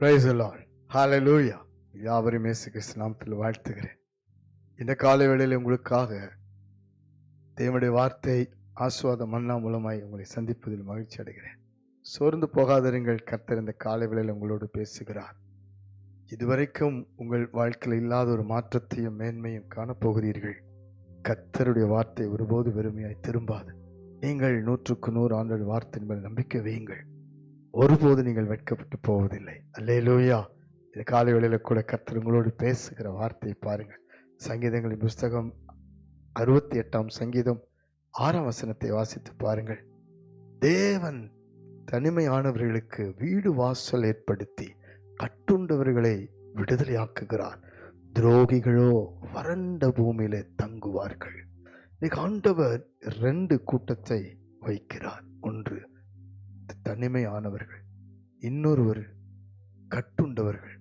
Price Lord லூயா யாவரையும் இயேசு கிறிஸ்து நாமத்தில் வாழ்த்துகிறேன். இந்த காலை வேளையில் உங்களுக்காக தேவனுடைய வார்த்தை ஆசுவாத மன்னா மூலமாய் உங்களை சந்திப்பதில் மகிழ்ச்சி அடைகிறேன். சோர்ந்து போகாதிருங்கள். கர்த்தர் இந்த காலை வேளையில் உங்களோடு பேசுகிறார். இதுவரைக்கும் உங்கள் வாழ்க்கையில் இல்லாத ஒரு மாற்றத்தையும் மேன்மையும் காணப்போகிறீர்கள். கர்த்தருடைய வார்த்தை ஒருபோது வெறுமையாய் திரும்பாது. நீங்கள் நூற்றுக்கு நூறு ஆண்டுகள் வார்த்தையின் மேல் நம்பிக்கை வையுங்கள். ஒருபோது நீங்கள் வெட்கப்பட்டு போவதில்லை. அல்லேலூயா. இந்த காலை வேளையில் கூட கர்த்தர் உங்களோடு பேசுகிற வார்த்தையை பாருங்கள். சங்கீதங்களின் புஸ்தகம் அறுபத்தி எட்டாம் சங்கீதம் ஆறாம் வசனத்தை வாசித்து பாருங்கள். தேவன் தனிமையானவர்களுக்கு வீடு வாசல் ஏற்படுத்தி கட்டுண்டவர்களை விடுதலையாக்குகிறார். துரோகிகளோ வறண்ட பூமியிலே தங்குவார்கள். இன்னைக்கு ஆண்டவர் ரெண்டு கூட்டத்தை வைக்கிறார். ஒன்று தனிமையானவர்கள் இன்னொருவர் கட்டுண்டவர்கள்.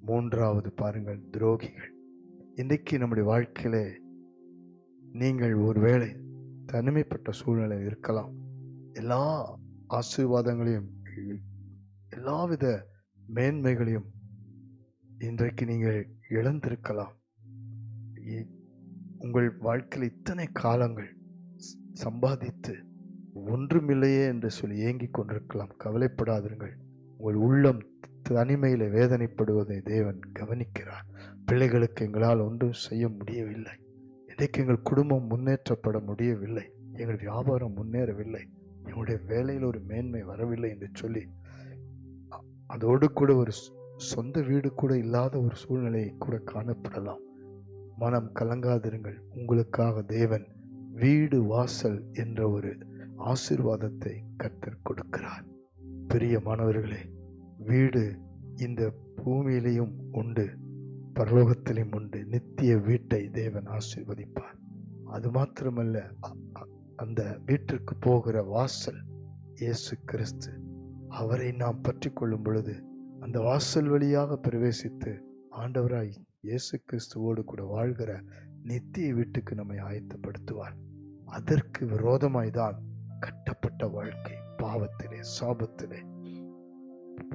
மூன்றாவது பாருங்கள் துரோகிகள். இன்றைக்கு நம்முடைய வாழ்க்கையிலே நீங்கள் ஒருவேளை தனிமைப்பட்ட சூழ்நிலை இருக்கலாம். எல்லா ஆசீர்வாதங்களையும் எல்லாவித மேன்மைகளையும் இன்றைக்கு நீங்கள் இழந்திருக்கலாம். உங்கள் வாழ்க்கையில் இத்தனை காலங்கள் சம்பாதித்து ஒன்றுமில்லையே என்று சொல்லி ஏங்கிக் கொண்டிருக்கலாம். கவலைப்படாதிருங்கள். உங்கள் உள்ளம் தனிமையில் வேதனைப்படுவதை தேவன் கவனிக்கிறார். பிள்ளைகளுக்கு எங்களால் ஒன்றும் செய்ய முடியவில்லை. இன்றைக்கு எங்கள் குடும்பம் முன்னேற்றப்பட முடியவில்லை? எங்கள் வியாபாரம் முன்னேறவில்லை. எங்களுடைய வேலையில் ஒரு மேன்மை வரவில்லை என்று சொல்லி அதோடு கூட ஒரு சொந்த வீடு கூட இல்லாத ஒரு சூழ்நிலை கூட காணப்படலாம். மனம் கலங்காதிருங்கள். உங்களுக்காக தேவன் வீடு வாசல் என்ற ஒரு ஆசீர்வாதத்தை கர்த்தர் கொடுக்கிறார். பிரியமானவர்களே வீடு இந்த பூமியிலையும் உண்டு பரலோகத்திலும் உண்டு. நித்திய வீட்டை தேவன் ஆசீர்வதிப்பார். அது மாத்திரமல்ல அந்த வீட்டிற்கு போகிற வாசல் இயேசு கிறிஸ்து. அவரை நாம் பற்றி கொள்ளும் பொழுது அந்த வாசல் வழியாக பிரவேசித்து ஆண்டவராய் இயேசு கிறிஸ்துவோடு கூட வாழ்கிற நித்திய வீட்டுக்கு நம்மை ஆயத்தப்படுத்துவார். அதற்கு விரோதமாய்தான் கட்டப்பட்ட வாழ்க்கை பாவத்திலே சாபத்திலே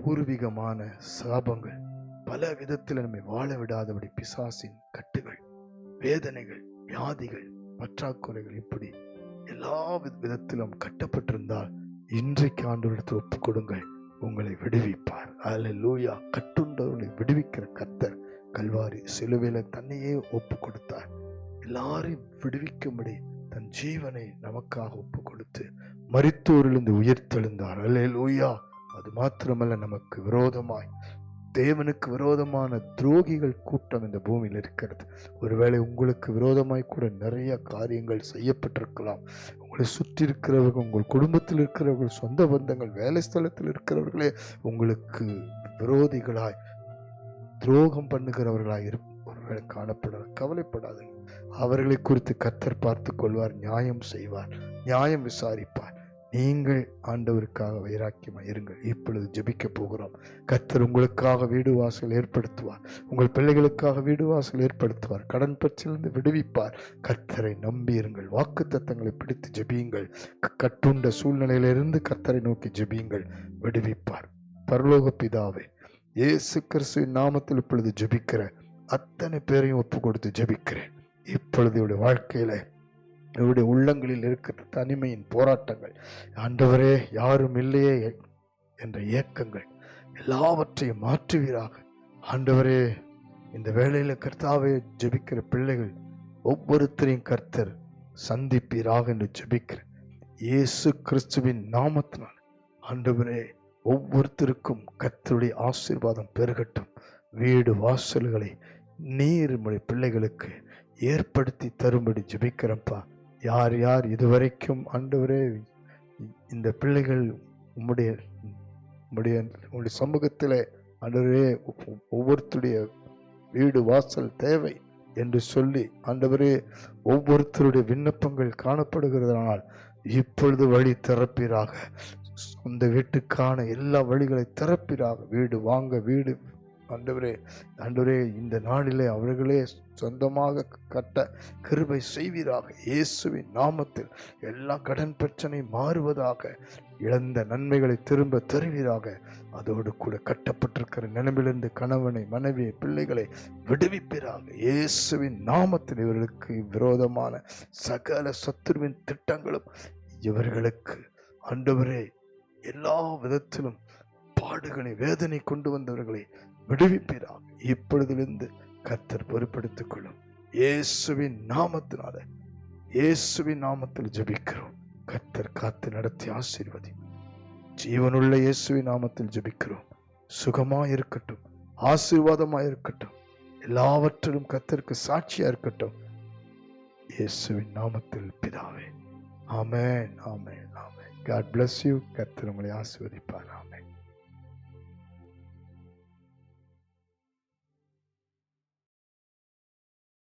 பூர்வீகமான சாபங்கள் பல விதத்தில் நம்மை வாழ விடாதபடி பிசாசின் கட்டுகள் வேதனைகள் வியாதிகள் பற்றாக்குறைகள் இப்படி எல்லா விதத்திலும் கட்டப்பட்டிருந்தால் இன்றைக்கு ஆண்டவரிடத்தில் ஒப்பு கொடுங்கள் உங்களை விடுவிப்பார். அதில் லூயா கட்டுண்டவர்களை விடுவிக்கிற கத்தர் கல்வாரி சிலுவையில தன்னையே ஒப்பு கொடுத்தார் எல்லாரையும் விடுவிக்கும்படி தன் ஜீவனை நமக்காக ஒப்பு கொடுத்து மரித்தோரிலிருந்து உயிர்த்தெழுந்தார். அல்லேலூயா. அது மாத்திரமல்ல நமக்கு விரோதமாய் தேவனுக்கு விரோதமான துரோகிகள் கூட்டம் இந்த பூமியில் இருக்கிறது. ஒருவேளை உங்களுக்கு விரோதமாய் கூட நிறைய காரியங்கள் செய்யப்பட்டிருக்கலாம். உங்களை சுற்றி இருக்கிறவர்கள் உங்கள் குடும்பத்தில் இருக்கிறவர்கள் சொந்த பந்தங்கள் வேலை ஸ்தலத்தில் இருக்கிறவர்களே உங்களுக்கு விரோதிகளாய் துரோகம் பண்ணுகிறவர்களாய் இரு ஒருவேளை காணப்பட கவலைப்படாதீங்க. அவர்களை குறித்து கத்தர் பார்த்து கொள்வார் நியாயம் செய்வார் நியாயம் விசாரிப்பார். நீங்கள் ஆண்டவருக்காக வைராக்கியமாக இருங்கள். இப்பொழுது ஜபிக்க போகிறோம். கர்த்தர் உங்களுக்காக வீடு வாசல் ஏற்படுத்துவார். உங்கள் பிள்ளைகளுக்காக வீடு வாசல் ஏற்படுத்துவார். கடன் பிரச்சனையிலிருந்து விடுவிப்பார். கர்த்தரை நம்பியிருங்கள் வாக்கு தத்தங்களை பிடித்து ஜெபியுங்கள். கட்டுண்ட சூழ்நிலையிலிருந்து கர்த்தரை நோக்கி ஜெபியுங்கள். விடுவிப்பார். பரலோக பிதாவே இயேசு கிறிஸ்துவின் நாமத்தில் இப்பொழுது ஜெபிக்கிற அத்தனை பேரையும் ஒப்பு கொடுத்து ஜெபிக்கிறேன். இப்பொழுது இவருடைய வாழ்க்கையில இவருடைய உள்ளங்களில் இருக்கிற தனிமையின் போராட்டங்கள். ஆண்டவரே யாரும் இல்லையே என்ற ஏக்கங்கள் எல்லாவற்றையும் மாற்றுவீராக. ஆண்டவரே இந்த வேளையில கர்த்தாவே ஜெபிக்கிற பிள்ளைகள் ஒவ்வொருத்தரையும் கர்த்தர் சந்திப்பீராக என்று ஜெபிக்கிறேன். இயேசு கிறிஸ்துவின் நாமத்தினால். ஆண்டவரே ஒவ்வொருத்தருக்கும் கர்த்தருடைய ஆசீர்வாதம் பெருகட்டும். வீடு வாசல்களை நீர்மொழி பிள்ளைகளுக்கு ஏற்படுத்தி தரும்படி ஜெபிக்கிறப்பா. யார் யார் இதுவரைக்கும் ஆண்டவரே இந்த பிள்ளைகள் உம்முடைய உம்முடைய உங்களுடைய சமூகத்தில் ஆண்டவரே ஒவ்வொருத்தருடைய வீடு வாசல் தேவை என்று சொல்லி ஆண்டவரே ஒவ்வொருத்தருடைய விண்ணப்பங்கள் காணப்படுகிறதனால் இப்பொழுது வழி திறப்பீராக. சொந்த வீட்டுக்கான எல்லா வழிகளை திறப்பீராக. வீடு வாங்க வீடு ஆண்டவரே ஆண்டவரே இந்த நாளிலே அவர்களே சொந்தமாக கட்ட கிருபை செய்வீராக. இயேசுவின் நாமத்தில் எல்லா கடன் பிரச்சனை மாறுவதாக இழந்த நன்மைகளை திரும்ப தருவீராக. அதோடு கூட கட்டப்பட்டிருக்கிற நினைவிலிருந்து கணவனை மனைவியை பிள்ளைகளை விடுவிப்பீராக. இயேசுவின் நாமத்தில் இவர்களுக்கு விரோதமான சகல சத்துருவின் திட்டங்களும் இவர்களுக்கு ஆண்டவரே எல்லா விதத்திலும் பாடுகளை வேதனை கொண்டு வந்தவர்களை விடுவிப்பீராக. இப்பொழுதிலிருந்து கர்த்தர் பொறுப்படுத்திக் கொள்ளும் இயேசுவின் நாமத்தினால இயேசுவின் நாமத்தில் ஜபிக்கிறோம். கர்த்தர் காத்து நடத்தி ஆசீர்வதி. ஜீவனுள்ள இயேசுவின் நாமத்தில் ஜபிக்கிறோம். சுகமா இருக்கட்டும் ஆசீர்வாதமா இருக்கட்டும் எல்லாவற்றிலும் கத்தருக்கு சாட்சியா இருக்கட்டும். இயேசுவின் நாமத்தில் பிதாவே. ஆமென் ஆமென் ஆமென். காட் பிளஸ் யூ கர்த்தர் உங்களை ஆசீர்வதிப்பார். ஆமென்.